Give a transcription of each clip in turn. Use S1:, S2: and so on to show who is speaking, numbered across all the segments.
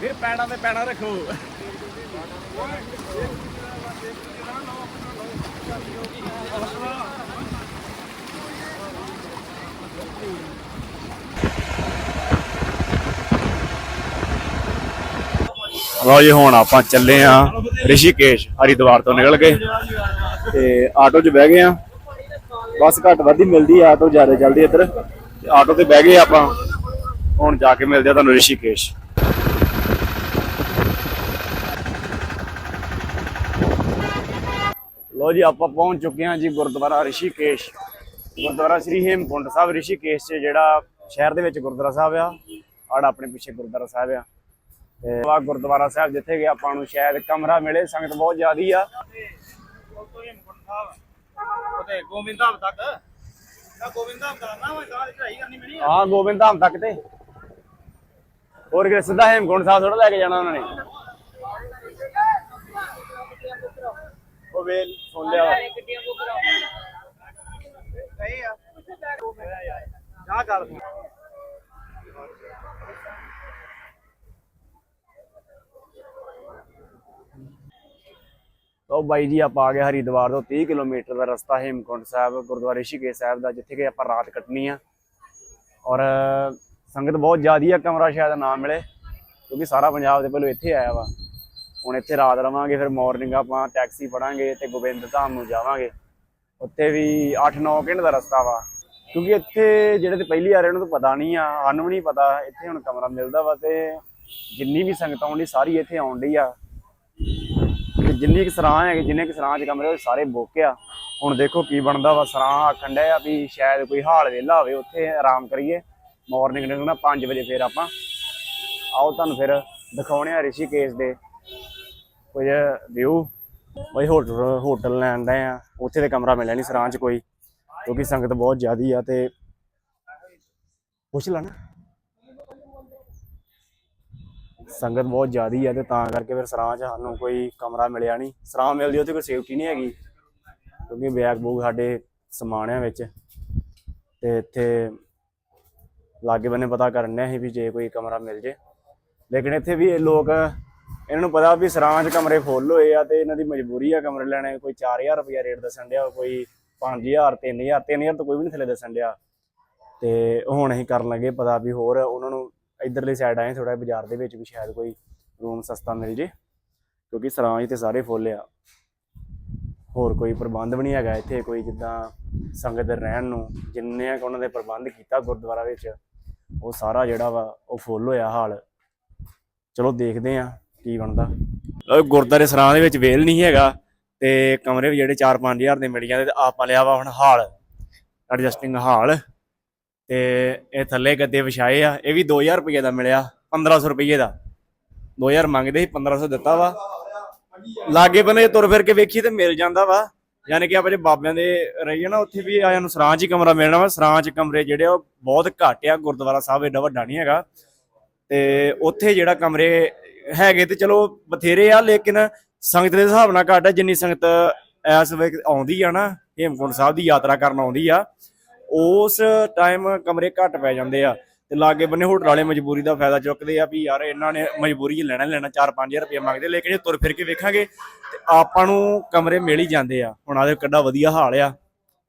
S1: ਫਿਰ ਪੈਣਾ ਤੇ ਪੈਣਾ ਰੱਖੋ। ਲਓ ਜੀ, ਹੁਣ ਆਪਾਂ ਚੱਲੇ ਆ ਰਿਸ਼ੀਕੇਸ਼ ਹਰਿਦਵਾਰ ਤੋਂ ਨਿਕਲ ਕੇ ਤੇ ਆਟੋ 'ਚ ਬਹਿ ਗਏ ਆ। ਬਸ ਘੱਟ ਵੱਧ ਹੀ ਮਿਲਦੀ ਆ, ਆਟੋ ਜ਼ਿਆਦਾ ਚੱਲਦੀ ਇੱਧਰ। ਤੇ ਆਟੋ ਤੇ ਬਹਿ ਗਏ ਆਪਾਂ। ਹੁਣ ਜਾ ਕੇ ਮਿਲਦੇ ਆ ਤੁਹਾਨੂੰ ਰਿਸ਼ੀਕੇਸ਼। ਲੋ ਜੀ ਆਪਾਂ ਪਹੁੰਚ ਚੁੱਕੇ ਹਾਂ ਜੀ ਗੁਰਦੁਆਰਾ ਰਿਸ਼ੀਕੇਸ਼। ਗੁਰਦੁਆਰਾ ਸ੍ਰੀ ਹੇਮਕੁੰਟ ਸਾਹਿਬ ਰਿਸ਼ੀਕੇਸ਼ 'ਚ ਜਿਹੜਾ ਸ਼ਹਿਰ ਦੇ ਵਿੱਚ ਗੁਰਦੁਆਰਾ ਸਾਹਿਬ ਆ ਆੜ ਆਪਣੇ ਪਿੱਛੇ ਗੁਰਦੁਆਰਾ ਸਾਹਿਬ ਆ। ਤੇ ਆ ਗੁਰਦੁਆਰਾ ਸਾਹਿਬ ਜਿੱਥੇ ਕਿ ਆਪਾਂ ਨੂੰ ਸ਼ਾਇਦ ਕਮਰਾ ਮਿਲੇ ਸੰਗਤ ਬਹੁਤ ਜ਼ਿਆਦੀ ਆ।
S2: ਉਤੇ ਗੋਬਿੰਦ ਧਾਮ ਤੱਕ? ਨਾ ਗੋਬਿੰਦ ਧਾਮ ਦਾ ਨਾ ਉਹ ਗਾੜੀ ਚੜਾਈ ਕਰਨੀ ਮੈਣੀ
S1: ਹਾਂ ਗੋਬਿੰਦ ਧਾਮ ਤੱਕ ਤੇ। ਹੋਰ ਕਿ ਸਿੱਧਾ ਹੇਮਕੁੰਟ ਸਾਹਿਬ ਥੋੜਾ ਲੈ ਕੇ ਜਾਣਾ ਉਹਨਾਂ ਨੇ। ਉਹ ਵੇਲ ਸੁਣ ਲਿਆ।
S2: ਕਹੀ ਆ ਜਾ ਕਰ
S1: ਉਹ ਬਾਈ ਜੀ ਆਪਾਂ ਆ ਗਏ ਹਰਿਦੁਆਰ ਤੋਂ 30 ਕਿਲੋਮੀਟਰ ਦਾ ਰਸਤਾ ਹੇਮਕੁੰਟ ਸਾਹਿਬ ਗੁਰਦੁਆਰਾ ਰਿਸ਼ੀਕੇਸ਼ ਸਾਹਿਬ ਦਾ ਜਿੱਥੇ ਕਿ ਆਪਾਂ ਰਾਤ ਕੱਟਣੀ ਆ। ਔਰ ਸੰਗਤ ਬਹੁਤ ਜ਼ਿਆਦੀ ਆ ਕਮਰਾ ਸ਼ਾਇਦ ਨਾ ਮਿਲੇ ਕਿਉਂਕਿ ਸਾਰਾ ਪੰਜਾਬ ਦੇ ਪਹਿਲੋਂ ਇੱਥੇ ਆਇਆ ਵਾ। ਹੁਣ ਇੱਥੇ ਰਾਤ ਰਵਾਂਗੇ, ਫਿਰ ਮਾਰਨਿੰਗ ਆਪਾਂ ਟੈਕਸੀ ਫੜਾਂਗੇ ਤੇ ਗੋਬਿੰਦ ਧਾਮ ਨੂੰ ਜਾਵਾਂਗੇ। ਉੱਥੇ ਵੀ 8-9 ਘੰਟੇ ਦਾ ਰਸਤਾ ਵਾ। ਕਿਉਂਕਿ ਇੱਥੇ ਜਿਹੜੇ ਤੇ ਪਹਿਲੀ ਆ ਰਹੇ ਉਹਨਾਂ ਨੂੰ ਪਤਾ ਨਹੀਂ ਆ, ਸਾਨੂੰ ਵੀ ਨਹੀਂ ਪਤਾ। ਇੱਥੇ ਹੁਣ ਕਮਰਾ ਮਿਲਦਾ ਵਾ ਤੇ ਜਿੰਨੀ ਵੀ ਸੰਗਤ ਆਉਂਦੀ ਸਾਰੀ ਇੱਥੇ ਆਉਣ ਡਈ ਆ। ਤੇ ਜਿੰਨੀ ਕਿ ਸਰਾਂ ਹੈਗੇ, ਜਿੰਨੇ ਕਿ ਸਰਾਂ ਚ ਕਮਰੇ ਉਹ ਸਾਰੇ ਬੁੱਕ ਆ। ਹੁਣ ਦੇਖੋ ਕੀ ਬਣਦਾ ਵਾ, ਸਰਾਂ ਆਖਣ ਡਿਆ ਆ ਵੀ ਸ਼ਾਇਦ ਕੋਈ ਹਾਲ ਵੇਲਾ ਹੋਵੇ, ਉੱਥੇ ਆਰਾਮ ਕਰੀਏ। ਮਾਰਨਿੰਗ ਨਿਕਲਣਾ 5 ਵਜੇ ਫੇਰ ਆਪਾਂ। ਆਓ ਤੁਹਾਨੂੰ ਫਿਰ ਦਿਖਾਉਣੇ ਆ ਰਿਸ਼ੀਕੇਸ਼ ਦੇ। ਕੁਝ ਵਿਊ? ਬਈ ਹੋਟਲ ਹੋਟਲ ਲੈਣ ਦਾ ਆ। ਉੱਥੇ ਤੇ ਕਮਰਾ ਮਿਲਿਆ ਨਹੀਂ ਸਰਾਂ ਚ ਕੋਈ। ਕਿਉਂਕਿ ਸੰਗਤ ਬਹੁਤ ਜ਼ਿਆਦੀ ਆ ਤੇ ਪੁੱਛ ਲੈਣਾ ਸੰਗਤ ਬਹੁਤ ਜ਼ਿਆਦੀ ਆ ਤੇ ਤਾਂ ਕਰਕੇ ਫਿਰ ਸਰਾਂ 'ਚ ਸਾਨੂੰ ਕੋਈ ਕਮਰਾ ਮਿਲਿਆ ਨਹੀਂ ਸਰਾਂ ਮਿਲਦੀ ਉੱਥੇ ਕੋਈ ਸੇਫਟੀ ਨਹੀਂ ਹੈਗੀ। ਕਿਉਂਕਿ ਬੈਗ ਬੂਗ ਸਾਡੇ ਸਮਾਨਿਆਂ ਵਿੱਚ। ਤੇ ਇੱਥੇ ਲਾਗੇ ਬੰਨੇ ਪਤਾ ਕਰਨੇ ਡਿਆ ਸੀ ਵੀ ਜੇ ਕੋਈ ਕਮਰਾ ਮਿਲ ਜੇ। ਲੇਕਿਨ ਇੱਥੇ ਵੀ ਇਹ ਲੋਕ ਇਹਨਾਂ ਨੂੰ ਪਤਾ ਵੀ ਸਰਾਂ 'ਚ ਕਮਰੇ ਫੁੱਲ ਹੋਏ ਆ ਤੇ ਇਹਨਾਂ ਦੀ ਮਜਬੂਰੀ ਆ ਕਮਰੇ ਲੈਣੇ। ਕੋਈ 4000 ਰੁਪਇਆ ਰੇਟ ਦੱਸਣ ਡਿਆ, ਕੋਈ 5000 3000 3000 ਤੋਂ ਕੋਈ ਵੀ ਨਹੀਂ ਥੱਲੇ ਦੱਸਣ ਡਿਆ। ਤੇ ਹੁਣ ਅਸੀਂ ਕਰਨ ਲੱਗੇ ਪਤਾ ਵੀ ਹੋਰ ਉਹਨਾਂ ਨੂੰ ਇਧਰਲੇ ਸਾਈਡ ਆਏ ਥੋੜਾ ਬਾਜ਼ਾਰ ਦੇ ਵਿੱਚ ਵੀ ਸ਼ਾਇਦ ਕੋਈ ਰੂਮ ਸਸਤਾ ਮਿਲ ਜੇ, ਕਿਉਂਕਿ ਸਰਾਂ 'ਚ ਤੇ ਸਾਰੇ ਫੁੱਲ ਆ। ਹੋਰ ਕੋਈ ਪ੍ਰਬੰਧ ਵੀ ਨਹੀਂ ਹੈਗਾ ਇੱਥੇ, ਕੋਈ ਜਿੱਦਾਂ ਸੰਗਤ ਦੇ ਰਹਿਣ ਨੂੰ, ਜਿੰਨੇ ਕੁ ਉਹਨਾਂ ਦੇ ਪ੍ਰਬੰਧ ਕੀਤਾ ਗੁਰਦੁਆਰਾ ਵਿੱਚ, ਉਹ ਸਾਰਾ ਜਿਹੜਾ ਵਾ ਉਹ ਫੁੱਲ ਹੋਇਆ ਹਾਲ। ਚਲੋ ਦੇਖਦੇ ਆ। ਕੀ ਬਣਦਾ? ਲਓ, ਗੁਰਦੁਆਰੇ ਸਰਾਂ ਦੇ ਵਿੱਚ ਵੇਲ ਨਹੀਂ ਹੈਗਾ ਤੇ ਕਮਰੇ ਵੀ ਜਿਹੜੇ 4-5000 ਦੇ ਮਿਲ ਜਾਂਦੇ ਤੇ ਆਪਾਂ ਲਿਆ ਵਾ ਹੁਣ ਹਾਲ ਐਡਜਸਟਿੰਗ ਹਾਲ ਤੇ ਇਹ ਥੱਲੇ ਗੱਦੇ ਵਿਛਾਏ ਆ, ਇਹ ਵੀ 2000 ਰੁਪਏ ਦਾ ਮਿਲਿਆ 1500 ਰੁਪਏ ਦਾ। 2000 ਮੰਗਦੇ ਸੀ 1500 ਦਿੱਤਾ ਵਾ। ਲਾਗੇ ਬੰਨੇ ਤੁਰ ਫਿਰ ਕੇ ਵੇਖੀ ਤੇ ਮਿਲ ਜਾਂਦਾ ਵਾ। ਯਾਨੀ ਕਿ ਆਪਾਂ ਜੇ ਬਾਬਿਆਂ ਦੇ ਰਹੀਏ ਨਾ, ਉੱਥੇ ਵੀ ਆਇਆਂ ਨੂੰ ਸਰਾਂ 'ਚ ਹੀ ਕਮਰਾ ਮਿਲਣਾ ਵਾ। ਸਰਾਂ 'ਚ ਕਮਰੇ ਜਿਹੜੇ ਉਹ ਬਹੁਤ ਘੱਟ ਆ, ਗੁਰਦੁਆਰਾ ਸਾਹਿਬ ਏਡਾ ਵੱਡਾ ਨਹੀਂ ਹੈਗਾ। ਤੇ ਉੱਥੇ ਜਿਹੜਾ ਕਮਰੇ ਹੈਗੇ ਤੇ ਚਲੋ ਬਥੇਰੇ ਆ, ਲੇਕਿਨ ਸੰਗਤ ਦੇ ਹਿਸਾਬ ਨਾਲ ਘੱਟ ਆ, ਜਿੰਨੀ ਸੰਗਤ ਇਸ ਵੇਲੇ ਆਉਂਦੀ ਆ ਨਾ, ਹੇਮਕੁੰਟ ਸਾਹਿਬ ਦੀ ਯਾਤਰਾ ਕਰਨ ਆਉਂਦੀ ਆ, ਉਸ ਟਾਈਮ ਕਮਰੇ ਘੱਟ ਪੈ ਜਾਂਦੇ ਆ ਤੇ ਲਾਗੇ ਬੰਨੇ ਹੋਟਲ ਵਾਲੇ ਮਜਬੂਰੀ ਦਾ ਫਾਇਦਾ ਚੁੱਕਦੇ ਆ ਵੀ ਯਾਰ ਇਹਨਾਂ ਨੇ ਮਜਬੂਰੀ 'ਚ ਲੈਣਾ ਹੀ ਲੈਣਾ 4-5000 ਰੁਪਏ ਮੰਗਦੇ, ਲੇਕਿਨ ਜੇ ਤੁਰ ਫਿਰ ਕੇ ਵੇਖਾਂਗੇ ਤੇ ਆਪਾਂ ਨੂੰ ਕਮਰੇ ਮਿਲ ਹੀ ਜਾਂਦੇ ਆ। ਹੁਣ ਆਦੇ ਕਿੱਡਾ ਵਧੀਆ ਹਾਲ ਆ,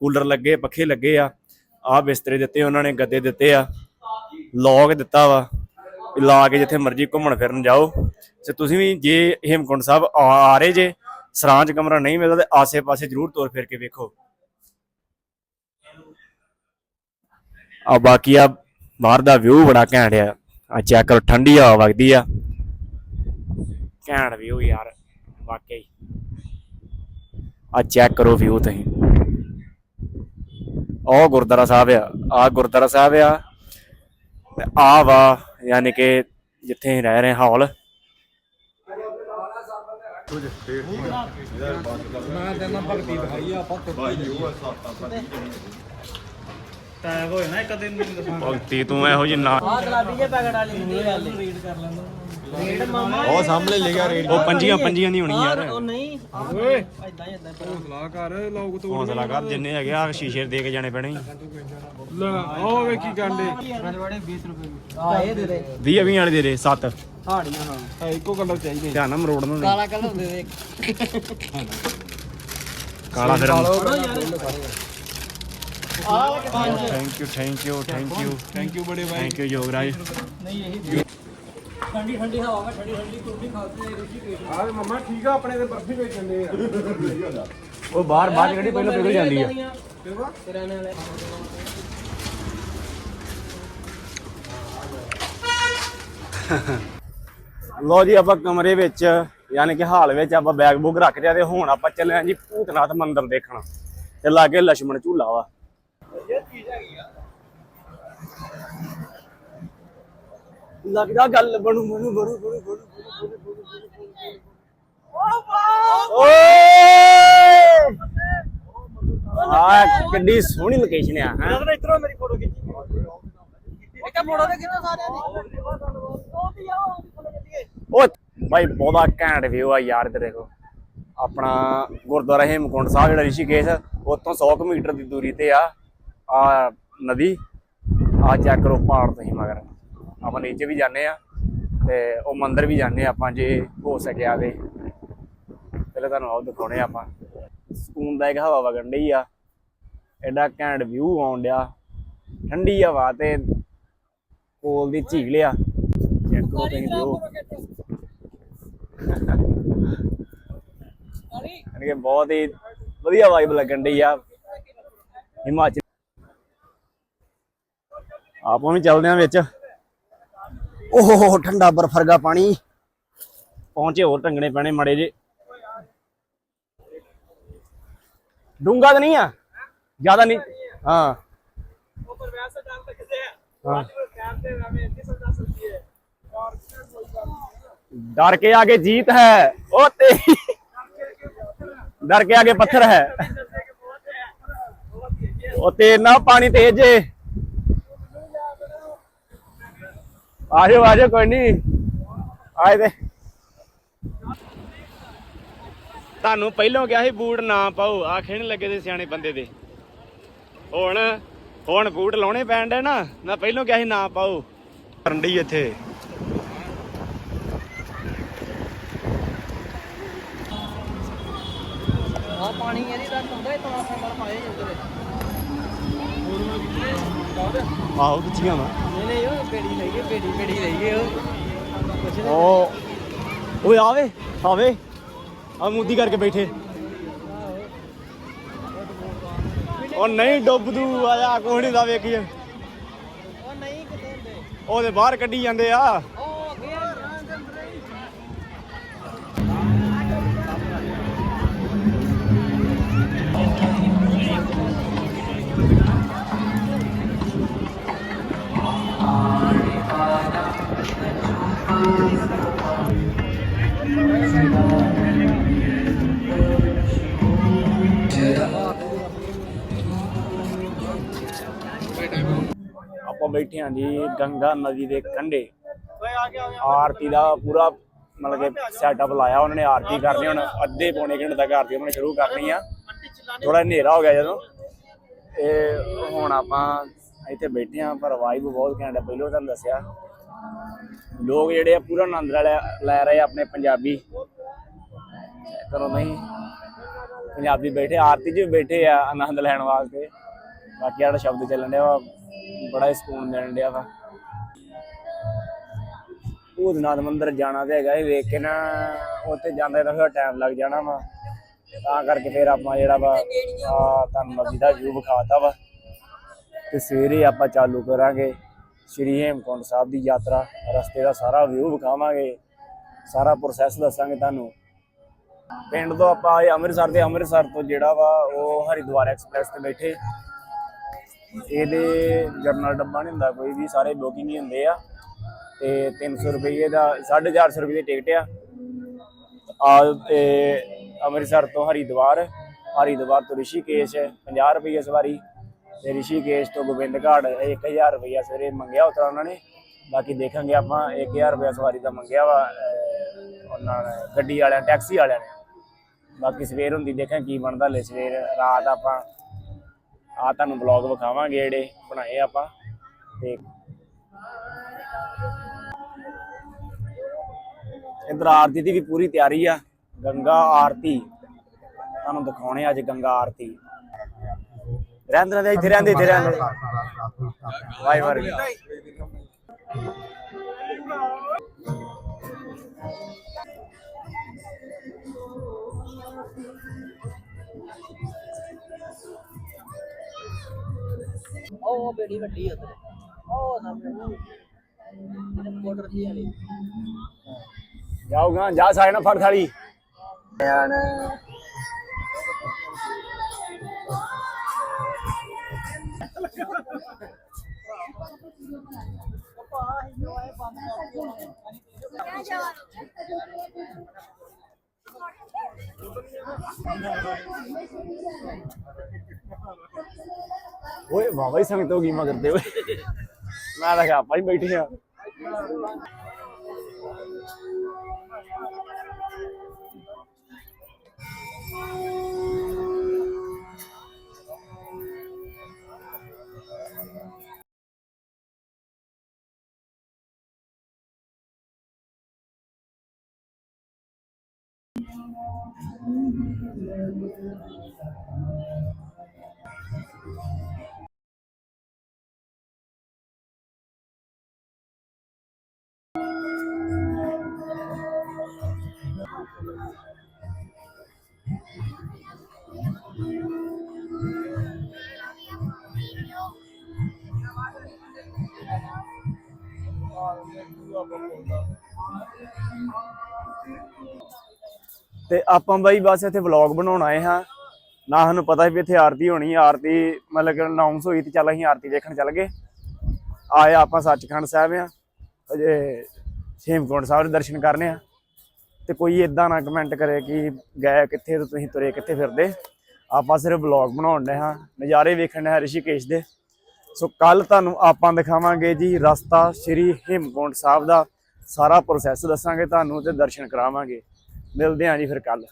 S1: ਕੂਲਰ ਲੱਗੇ, ਪੱਖੇ ਲੱਗੇ ਆ, ਆਹ ਬਿਸਤਰੇ ਦਿੱਤੇ, ਉਹਨਾਂ ਨੇ ਗੱਦੇ ਦਿੱਤੇ ਆ ਲੌਗ ਦਿੱਤਾ ਵਾ। ਲਾ ਕੇ ਜਿੱਥੇ ਮਰਜ਼ੀ ਘੁੰਮਣ ਫਿਰਨ ਜਾਓ। ਤੇ ਤੁਸੀਂ ਵੀ ਜੇ ਹੇਮਕੁੰਟ ਸਾਹਿਬ ਆ ਰਹੇ ਜੇ, ਸਰਾਂ 'ਚ ਕਮਰਾ ਨਹੀਂ ਮਿਲਦਾ ਤੇ ਆਸੇ-ਪਾਸੇ ਜ਼ਰੂਰ ਤੋਰ ਫਿਰ ਕੇ ਵੇਖੋ। ਆ ਬਾਕੀ ਆ ਬਾਹਰ ਦਾ ਵਿਊ ਬੜਾ ਘੈਂਟ ਆ। ਆ ਚੈੱਕ ਕਰੋ, ਠੰਡੀ ਹਵਾ ਵਗਦੀ ਆ। ਘੈਂਟ ਵਿਊ ਯਾਰ, ਵਾਕਈ। ਆ ਚੈੱਕ ਕਰੋ ਵਿਊ ਤੁਸੀਂ। ਉਹ ਗੁਰਦੁਆਰਾ ਸਾਹਿਬ ਆ ਆ ਗੁਰਦੁਆਰਾ ਸਾਹਿਬ ਆ। ਆ ਵਾ ਯਾਨੀ ਕਿ ਜਿੱਥੇ ਰਹਿ ਰਹੇ ਹਾਲ।
S2: ਟੈਗ ਹੋਏ ਨਾ ਇੱਕ ਦਿਨ
S1: ਭਗਤੀ ਤੂੰ ਇਹੋ ਜਿਹੀ ਨਾ
S3: ਆ ਗੁਲਾਬੀ ਜੇ ਪੈਕਟ ਵਾਲੀ ਹੁੰਦੀ ਹੈ ਰੀਡ ਕਰ ਲੈਂਦਾ। ਰੇਡ ਮਾਮਾ
S4: ਉਹ ਸਾਹਮਣੇ ਲਿਖਿਆ ਰੇਟ।
S1: ਉਹ ਪੰਜੀਆਂ ਪੰਜੀਆਂ ਦੀ ਹੋਣੀ ਯਾਰ।
S3: ਉਹ ਨਹੀਂ ਓਏ। ਇਦਾਂ ਹੀ ਇਦਾਂ
S4: ਹੌਸਲਾ ਕਰ ਲੋਕ ਤੋਂ
S1: ਹੌਸਲਾ ਕਰ ਜਿੰਨੇ ਹੈਗੇ ਆ ਸ਼ੀਸ਼ੇ ਦੇ ਕੇ ਜਾਣੇ ਪੈਣੇ।
S4: ਲੈ ਉਹ ਵੇਖੀ ਗਾਂਡੇ
S3: ਰਜਵਾੜੇ 20 ਰੁਪਏ ਆ ਇਹ ਦੇ ਦੇ।
S1: 20 20 ਵਾਲੇ ਦੇ ਦੇ 7
S3: ਹਾੜੀਆਂ ਹਾਂ।
S4: ਇੱਕੋ ਕਲਰ ਚਾਹੀਦੇ
S1: ਧਿਆਨ ਨਾਲ ਮਰੋੜ ਨੂੰ।
S3: ਕਾਲਾ ਕਲਰ ਦੇ ਦੇ
S1: ਕਾਲਾ ਫਿਰ thank you thank you thank you
S4: thank you ਬੜੇ ਭਾਈ
S1: ਥੈਂਕ ਯੂ ਯੋਗਰਾਜ।
S3: ਨਹੀਂ ਇਹੀ ਠੰਡੀ ਠੰਡੀ ਹਵਾ ਵਿੱਚ ਠੰਡੀ ਠੰਡੀ ਕੁਲਫੀ ਖਾਂਦੇ ਨੇ ਰਿਸ਼ੀਕੇਸ਼
S4: ਆ ਮੰਮਾ ਠੀਕ ਆ ਆਪਣੇ ਤੇ ਬਰਫੀ ਵੇਚਦੇ ਆ।
S1: ਉਹ ਬਾਹਰ ਬਾਹਰ ਗੱਡੀ ਪਹਿਲਾਂ ਪਿਘਲ ਜਾਂਦੀ ਆ। ਲੋ ਜੀ ਆਪਾਂ ਕਮਰੇ ਵਿੱਚ ਯਾਨੀ ਕਿ ਹਾਲ ਵਿੱਚ ਆਪਾਂ ਬੈਗ ਬੁਗ ਰੱਖ ਲਿਆ ਤੇ ਹੁਣ ਆਪਾਂ ਚੱਲੇ ਆ ਜੀ ਭੂਤਨਾਥ ਮੰਦਿਰ ਦੇਖਣਾ। ਤੇ ਲਾਗੇ ਲక్ష్మణ ਝੂਲਾ ਵਾ। ਇਹ ਚੀਜ਼ ਹੈਗੀ ਆ ਬਣੂ ਬਣੂ ਬਣੂ ਬਣੂ, ਬਣੂ, ਬਣੂ, ਬਣੂ। ਆ ਕਿੰਨੀ ਸੋਹਣੀ ਲੋਕੇਸ਼ਨ ਆ ਹਾਂ
S2: ਇਧਰੋਂ ਮੇਰੀ ਫੋਟੋ ਖਿੱਚੀ
S3: ਇੱਕ ਮੋੜੋ ਦੇ ਕਿੰਨਾ ਸਾਰਿਆਂ ਦੀ
S1: ਉਹ ਭਾਈ ਬਹੁਤਾ ਘੈਂਟ ਵਿਊ ਆ ਯਾਰ ਤੇ ਦੇਖੋ ਆਪਣਾ ਗੁਰਦੁਆਰਾ ਹੇਮਕੁੰਡ ਸਾਹਿਬ ਜਿਹੜਾ ਰਿਸ਼ੀਕੇਸ਼ ਉਤੋਂ 100 ਕੁ ਮੀਟਰ ਦੀ ਦੂਰੀ ਤੇ ਆ ਆ ਨਦੀ ਆ ਚੈੱਕ ਕਰੋ ਪਹਾੜ ਤੁਸੀਂ ਮਗਰ ਆਪਾਂ ਨੀਚੇ ਵੀ ਜਾਂਦੇ ਆ ਤੇ ਉਹ ਮੰਦਿਰ ਵੀ ਜਾਂਦੇ ਆ ਆਪਾਂ ਜੇ ਹੋ ਸਕਿਆ ਤੇ ਪਹਿਲਾਂ ਤੁਹਾਨੂੰ ਆਓ ਦਿਖਾਉਣੇ ਆ ਆਪਾਂ। ਸਕੂਨ ਦਾ ਇੱਕ ਹਵਾ ਵਗਣ ਡਈ ਆ। ਐਡਾ ਘੈਂਟ ਵਿਊ ਆਉਣ ਡਿਆ। ਠੰਡੀ ਹਵਾ ਤੇ ਕੋਲ ਦੀ ਝੀਲ ਆ। ਚੈੱਕ ਕਰੋ ਤੁਸੀਂ ਵਿਊ ਯਾਨੀ ਕਿ ਬਹੁਤ ਹੀ ਵਧੀਆ ਵਾਈਬ ਲੱਗਣ ਡਈ ਆ। ਹਿਮਾਚਲ ਆਪਾਂ ਵੀ ਚੱਲਦੇ ਆ ਵਿੱਚ। ਓਹ ਠੰਡਾ ਬਰਫ ਵਰਗਾ ਪਾਣੀ ਪਹੁੰਚੇ ਹੋਰ ਟੰਗਣੇ ਪੈਣੇ ਮੜੇ ਜੇ ਡੂੰਗਾ ਤਾਂ ਨਹੀਂ ਆ ਜ਼ਿਆਦਾ ਨਹੀਂ ਹਾਂ
S2: ऊपर वैसे डाल सकते हैं
S1: हाँ।
S2: कैब से हमें नहीं समझा सकती है और कोई बात नहीं
S1: डर के आगे जीत है ओ तेरी डर के आगे पत्थर है ओ तेरना पानी तेज है ਆਜੋ ਆਜੋ ਕੋਈ ਨਹੀਂ ਆਏ ਤੇ। ਤੁਹਾਨੂੰ ਪਹਿਲਾਂ ਕਿਹਾ ਸੀ ਬੂਟ ਨਾ ਪਾਓ। ਆ ਖੇਣ ਲੱਗੇ ਦੇ ਸਿਆਣੇ ਬੰਦੇ ਦੇ। ਹੁਣ ਹੁਣ ਬੂਟ ਲਾਉਣੇ ਪੈਣ ਦੇ ਨਾ ਮੈਂ ਪਹਿਲਾਂ ਕਿਹਾ ਸੀ ਨਾ ਪਾਓ। ਕਰਨ ਇੱਥੇ।
S3: ਆ ਪਾਣੀ ਇਹਦੀ ਦਾ ਹੁੰਦਾ ਇਹ ਤਾਂ ਸੰਬਰ ਪਾਏ ਜਾਂਦੇ
S1: ਆਹੋ ਕਿੱਥੇ ਆਵਾ।
S3: ਨਹੀਂ ਨਹੀਂ ਉਹ।
S1: ਓਏ ਆਵੇ ਆਵੇ। ਆ ਮੂਦੀ ਕਰਕੇ ਬੈਠੇ। ਉਹ ਨਹੀਂ ਡੁੱਬ ਦੂ ਆਇਆ ਕੋਹਣੀ ਦਾ ਵੇਖੀਏ।
S3: ਉਹ ਨਹੀਂ ਕਿਤੇ ਹੁੰਦੇ।
S1: ਉਹਦੇ ਬਾਹਰ ਕੱਢੀ ਜਾਂਦੇ ਆ। ਬੈਠੇ ਹਾਂ ਗੰਗਾ ਨਦੀ ਦੇ ਕੰਢੇ। ਆਰਤੀ ਦਾ ਪੂਰਾ ਮਤਲਬ ਕਿ ਸੈਟਅਪ ਲਾਇਆ ਉਹਨਾਂ ਨੇ, ਆਰਤੀ ਕਰਨੀ ਹੁਣ, ਅੱਧੇ ਪੌਣੇ ਘੰਟੇ ਤੱਕ ਆਰਤੀ ਉਹਨਾਂ ਸ਼ੁਰੂ ਕਰਨੀ ਆ। ਥੋੜਾ ਹਨੇਰਾ ਹੋ ਗਿਆ ਜਦੋਂ। ਇਹ ਹੁਣ ਆਪਾਂ ਇੱਥੇ ਬੈਠੇ ਆ ਪਰ ਵਾਈਬ ਬਹੁਤ ਘੈਂਟ ਹੈ ਪਹਿਲਾਂ ਤੁਹਾਨੂੰ ਦੱਸਿਆ। ਲੋਕ ਜਿਹੜੇ ਆ ਪੂਰਾ ਆਨੰਦ ਲੈ ਲੈ ਰਹੇ ਆ ਆਪਣੇ ਪੰਜਾਬੀ। ਕਰੋ ਨਹੀਂ, ਪੰਜਾਬੀ ਬੈਠੇ, ਆਰਤੀ 'ਚ ਬੈਠੇ ਆ ਆਨੰਦ ਲੈਣ ਵਾਸਤੇ। ਬਾਕੀ ਜਿਹੜਾ ਸ਼ਬਦ ਚੱਲਣ ਡਿਆ ਬੜਾ ਹੀ ਸਕੂਨ ਮਿਲਣ ਡਿਆ ਵਾ। ਭੂਤਨਾਥ ਮੰਦਿਰ ਜਾਣਾ ਤੇ ਹੈਗਾ ਇਹ ਵੇਖ ਕੇ ਨਾ ਉੱਥੇ ਜਾਂਦੇ ਤਾਂ ਫਿਰ ਟਾਈਮ ਲੱਗ ਜਾਣਾ ਵਾ। ਤਾਂ ਕਰਕੇ ਫਿਰ ਆਪਾਂ ਜਿਹੜਾ ਵਾ, ਆ ਤੁਹਾਨੂੰ ਨਦੀ ਦਾ ਵਿਊ ਵਿਖਾਤਾ ਵਾ। ਤੇ ਸਵੇਰੇ ਆਪਾਂ ਚਾਲੂ ਕਰਾਂਗੇ ਸ਼੍ਰੀ ਹੇਮਕੁੰਟ ਸਾਹਿਬ ਦੀ ਯਾਤਰਾ। ਰਸਤੇ ਦਾ ਸਾਰਾ ਵਿਊ ਵਿਖਾਵਾਂਗੇ। ਸਾਰਾ ਪ੍ਰੋਸੈਸ ਦੱਸਾਂਗੇ ਤੁਹਾਨੂੰ। ਪਿੰਡ ਤੋਂ ਆਪਾਂ ਆਏ ਅੰਮ੍ਰਿਤਸਰ ਦੇ ਅੰਮ੍ਰਿਤਸਰ ਤੋਂ ਜਿਹੜਾ ਵਾ, ਉਹ ਹਰਿਦੁਆਰ ਐਕਸਪ੍ਰੈਸ ਤੇ ਬੈਠੇ। ਇਹਦੇ ਜਰਨਲ ਡੱਬਾ ਨਹੀਂ ਹੁੰਦਾ, ਕੋਈ ਵੀ ਸਾਰੇ ਬੁਕਿੰਗ ਹੀ ਹੁੰਦੇ ਆ। ਤੇ 300 ਰੁਪਏ ਦਾ 450 ਰੁਪਏ ਦੀ ਟਿਕਟ ਆ। ਆ ਅੰਮ੍ਰਿਤਸਰ ਤੋਂ ਹਰਿਦੁਆਰ ਹਰਿਦੁਆਰ ਤੋਂ ਰਿਸ਼ੀਕੇਸ਼ 50 ਰੁਪਏ ਸਵਾਰੀ। ਤੇ ਰਿਸ਼ੀਕੇਸ਼ ਤੋਂ ਗੋਬਿੰਦਘਾਟ 1000 ਰੁਪਏ ਸਵੇਰੇ ਮੰਗਿਆ ਉਤਰਾ ਉਹਨਾਂ ਨੇ। ਬਾਕੀ ਦੇਖਾਂਗੇ ਆਪਾਂ 1000 ਰੁਪਏ ਸਵਾਰੀ ਦਾ ਮੰਗਿਆ ਵਾ ਉਹਨਾਂ ਨੇ, ਗੱਡੀ ਵਾਲਿਆਂ, ਟੈਕਸੀ ਵਾਲਿਆਂ ਨੇ। ਬਾਕੀ ਸਵੇਰ ਹੁੰਦੀ ਦੇਖਾਂ ਕੀ ਬਣਦਾ ਲੈ ਸਵੇਰ, ਰਾਤ ਆਪਾਂ ਆ ਤੁਹਾਨੂੰ ਬਲੌਗ ਵਿਖਾਵਾਂਗੇ ਜਿਹੜੇ ਬਣਾਏ ਆਪਾਂ ਤੇ ਇਧਰ ਆਰਤੀ ਦੀ ਵੀ ਪੂਰੀ ਤਿਆਰੀ ਆ, ਗੰਗਾ ਆਰਤੀ। ਤੁਹਾਨੂੰ ਦਿਖਾਉਣੇ ਅੱਜ ਗੰਗਾ ਆਰਤੀ। ਰਹਿੰਦੇ ਰਹਿੰਦੇ, ਇੱਥੇ ਰਹਿੰਦੇ ਇੱਥੇ ਰਹਿੰਦੇ। ਵਾਹਿਗੁਰੂ
S3: ਉਹ ਬੇੜੀ ਵੱਡੀ ਉਧਰ ਉਹ ਸਾਹਮਣੇ ਜਿਹੜੇ ਮੋਟਰ ਦੀ ਵਾਲੀ
S1: ਜਾਓਗਾ ਜਾ ਸਾਰੇ ਨਾ ਫੜ ਥਾਲੀ ਓਏ ਵਾਵਾ ਹੀ ਸੰਗਤ ਹੋ ਗਈ ਮਗਰ ਤੇ ਓਏ ਮੈਂ ਤਾਂ ਕਿਹਾ ਆਪਾਂ ਹੀ ਬੈਠੇ ਆ ਤੇ ਆਪਾਂ ਬਾਈ ਬਸ ਇੱਥੇ ਵਲੌਗ ਬਣਾਉਣ ਆਏ ਹਾਂ। ਨਾ ਸਾਨੂੰ ਪਤਾ ਵੀ ਇੱਥੇ ਆਰਤੀ ਹੋਣੀ, ਆਰਤੀ ਮਤਲਬ ਕਿ ਅਨਾਉਂਸ ਹੋਈ ਤੇ ਚੱਲ ਅਸੀਂ ਆਰਤੀ ਦੇਖਣ ਚੱਲ ਗਏ। ਆਏ ਆਪਾਂ ਸੱਚਖੰਡ ਸਾਹਿਬ ਆ। ਅਜੇ ਹੇਮਕੁੰਟ ਸਾਹਿਬ ਦੇ ਦਰਸ਼ਨ ਕਰਨੇ ਆ। ਤੇ ਕੋਈ ਇਦਾਂ ਨਾ ਕਮੈਂਟ ਕਰੇ ਕਿ ਗਏ ਕਿੱਥੇ ਤੇ ਤੁਸੀਂ ਤੁਰੇ ਕਿੱਥੇ ਫਿਰਦੇ। ਆਪਾਂ ਸਿਰਫ ਵਲੌਗ ਬਣਾਉਣ ਦੇ ਹਾਂ। ਨਜ਼ਾਰੇ ਵੇਖਣ ਦੇ ਹਾਂ ਰਿਸ਼ੀਕੇਸ਼ ਦੇ। ਸੋ ਕੱਲ ਤੁਹਾਨੂੰ ਆਪਾਂ ਦਿਖਾਵਾਂਗੇ ਜੀ ਰਸਤਾ ਸ਼੍ਰੀ ਹੇਮਕੁੰਟ ਸਾਹਿਬ ਦਾ। ਸਾਰਾ ਪ੍ਰੋਸੈਸ ਦੱਸਾਂਗੇ ਤੁਹਾਨੂੰ ਤੇ ਦਰਸ਼ਨ ਕਰਾਵਾਂਗੇ। ਮਿਲਦੇ ਹਾਂ ਜੀ ਫਿਰ ਕੱਲ